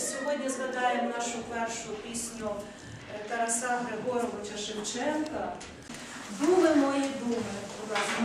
сьогодні згадаємо нашу першу пісню е, Тараса Григоровича Шевченка. Думи мої думи. Будь ласка.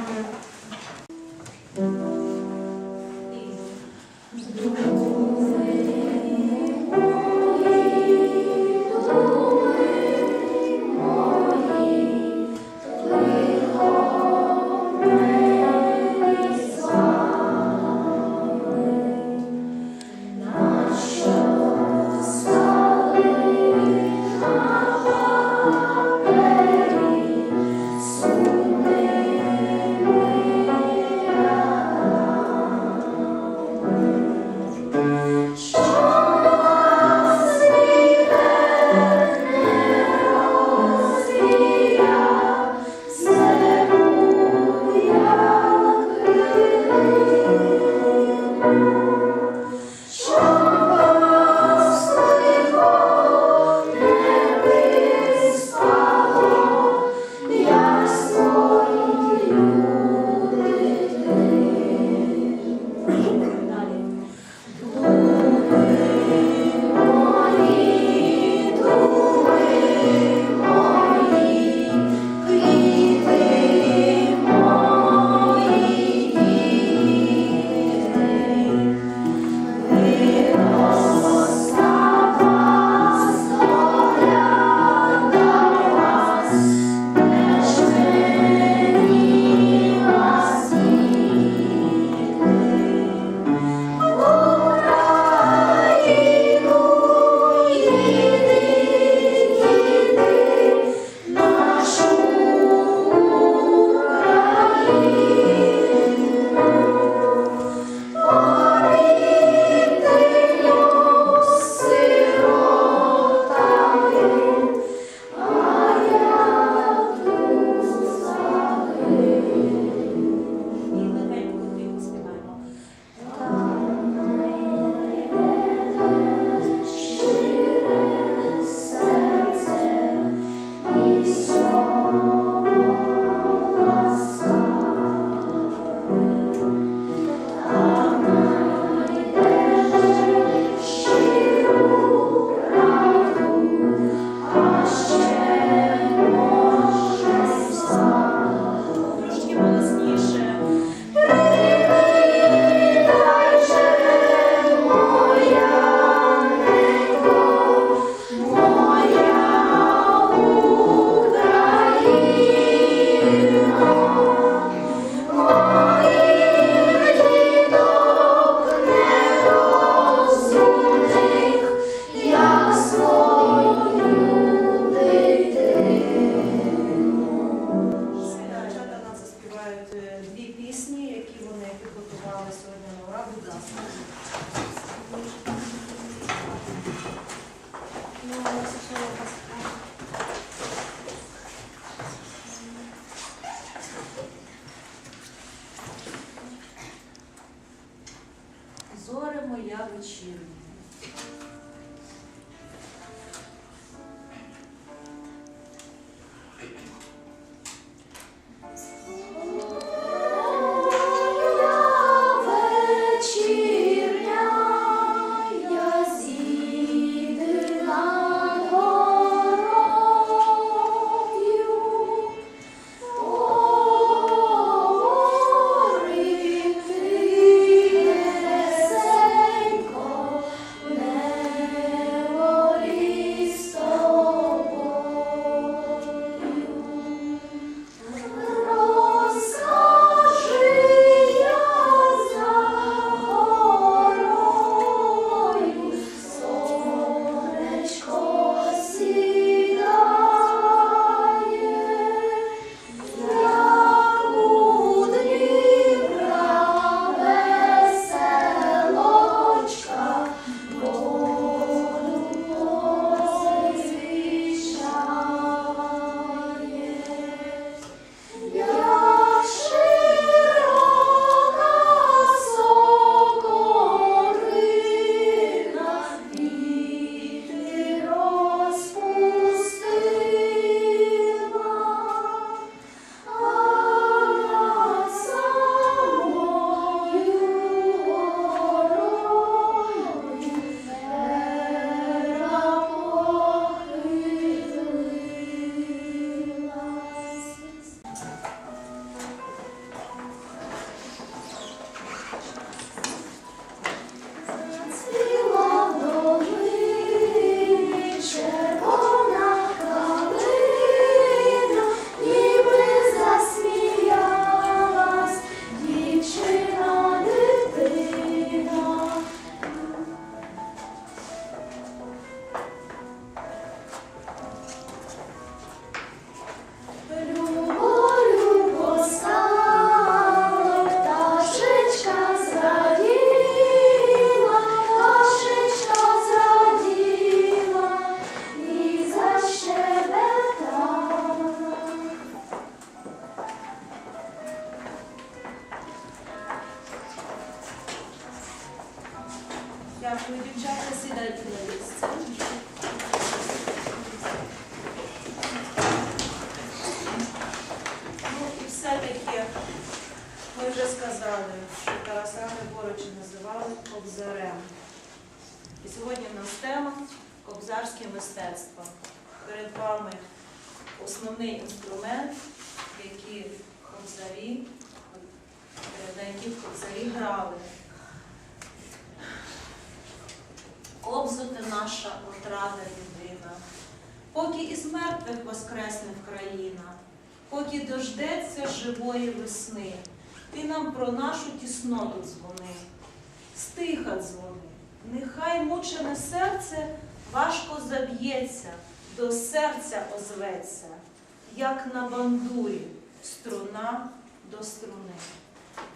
Будь ласка. Сідайте на місце. Ну і все-таки ми вже сказали, що Тараса Григоровича називали Кобзарем. І сьогодні в нас тема Кобзарське мистецтво. Перед вами основний інструмент, який кобзарі, на яких кобзарі грали. Кобзу ти наша отрада єдина, поки із мертвих воскресне країна, поки дождеться живої весни, ти нам про нашу тісноту дзвони, стиха дзвони, нехай мучене серце важко заб'ється, до серця озветься, як на бандурі, струна до струни.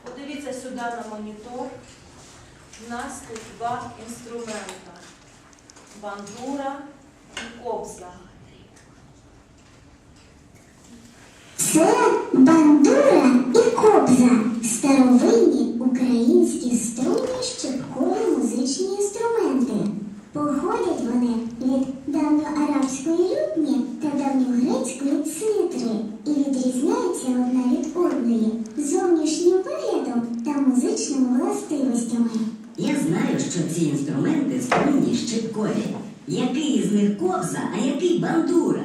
Подивіться сюди на монітор. У нас тут два інструмента бандура і кобза. Це бандура і кобза старовинні українські струнні щепкові музичні інструменти. Походять вони від давньоарабської лютні та давньогрецької цитри і відрізняються одна від одної зовнішнім виглядом та музичними властивостями. Знаю, що ці інструменти струнні щипкові. Який із них кобза, а який бандура?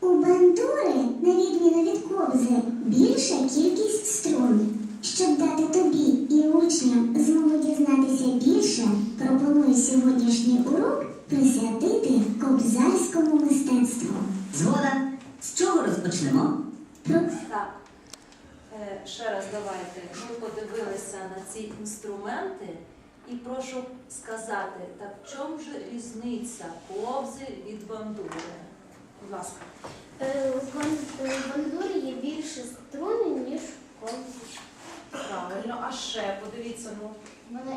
У бандури, на відміну від кобзи, більша кількість струн. Щоб дати тобі і учням змогу дізнатися більше, пропоную сьогоднішній урок присвятити кобзарському мистецтву. Згода. З чого розпочнемо? Так, е, ще раз давайте. Ми подивилися на ці інструменти і прошу сказати, так в чому ж різниця кобзи від бандури? Будь ласка. Е, У е, у бандурі є більше струни, ніж в кобзі. Правильно, а ще подивіться, ну Вона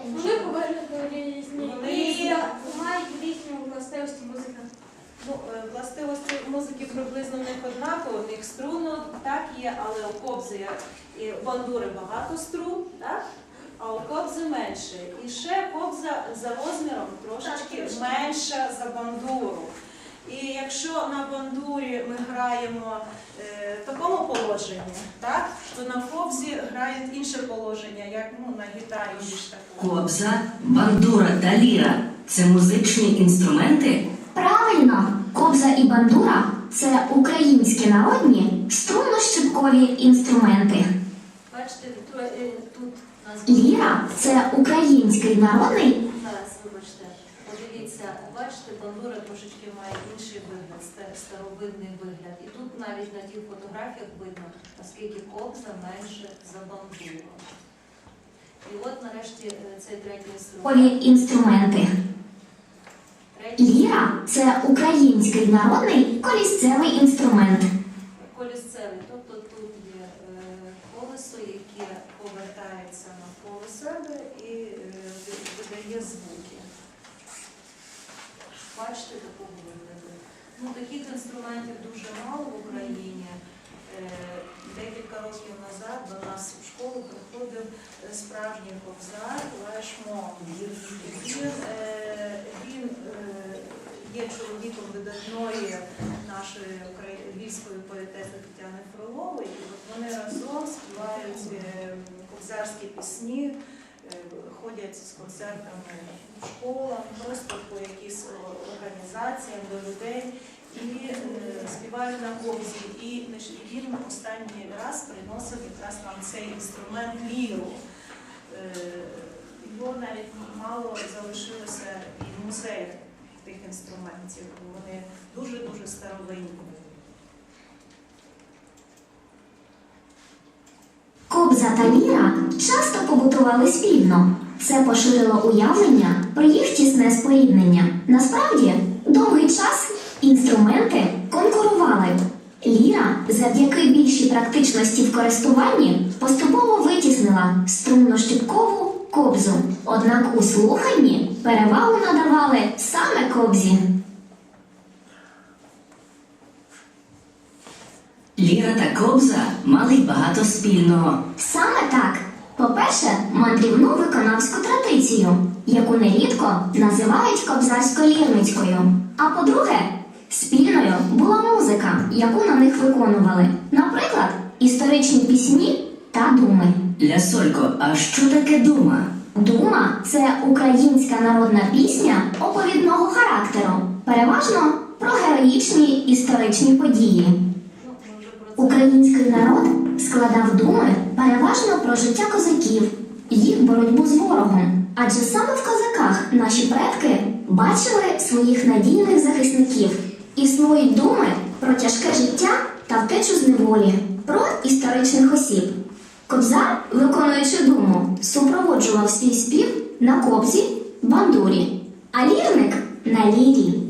Вони повинні різні. Вони- мають різні властивості музика. Ну, е, властивості музики приблизно в них однаково, в них струнно так є, але у кобзи є- і бандури багато струн, так? А у кобзи менше. І ще кобза за розміром трошечки менша за бандуру. І якщо на бандурі ми граємо е, в такому положенні, так, то на кобзі грають інше положення, як ну, на гітарі більш такому. Кобза, бандура та ліра це музичні інструменти, Правильно, кобза і бандура це українські народні струнно-щипкові інструменти. Бачите, е, тут нас Ліра це український народний Зараз, вибачте, подивіться, бачите, бандура трошечки має інший вигляд, старовинний вигляд. І тут навіть на тих фотографіях видно, наскільки кобза менше за бандуру. І от нарешті е, цей третій інструмент. Інструменти. Третій Ліра це український народний колісцевий інструмент. колісцевий. Тобто тут яке повертається навколо себе і е, видає звуки. Бачите такого вигляду. Ну, таких інструментів дуже мало в Україні. Е, Декілька років назад до нас в школу приходив е, справжній кобзар Лешмо. Він, він є чоловіком видатної нашої львівської поетеси Тетяни Фролової. Вони разом співають е, кобзарські пісні, е, ходять з концертами в школам, просто по якісь організаціям до людей і е, співають на кобзі. І він останній раз приносив якраз нам цей інструмент ліру. Його навіть мало музеях тих інструментів. Вони дуже-дуже старовинні. Кобза та ліра часто побутували спільно. Це поширило уявлення про їх тісне споріднення. Насправді, довгий час інструменти конкурували. Ліра, завдяки більшій практичності в користуванні, поступово витіснила струнно-щипкову кобзу. Однак у слуханні перевагу надавали саме кобзі. ліра та кобза мали багато спільного. Саме так По-перше, мандрівну виконавську традицію, яку нерідко називають кобзарсько-лірницькою. А по-друге, спільною була музика, яку на них виконували. Наприклад, історичні пісні та думи. Лясолько, а що таке дума? Дума це українська народна пісня оповідного характеру, переважно про героїчні історичні події. Український народ складав думи переважно про життя козаків, їх боротьбу з ворогом. Адже саме в козаках наші предки бачили своїх надійних захисників. Існують думи про тяжке життя та втечу з неволі, про історичних осіб. Кобзар, виконуючи думу, супроводжував свій спів на кобзі, бандурі, а лірник на лірі.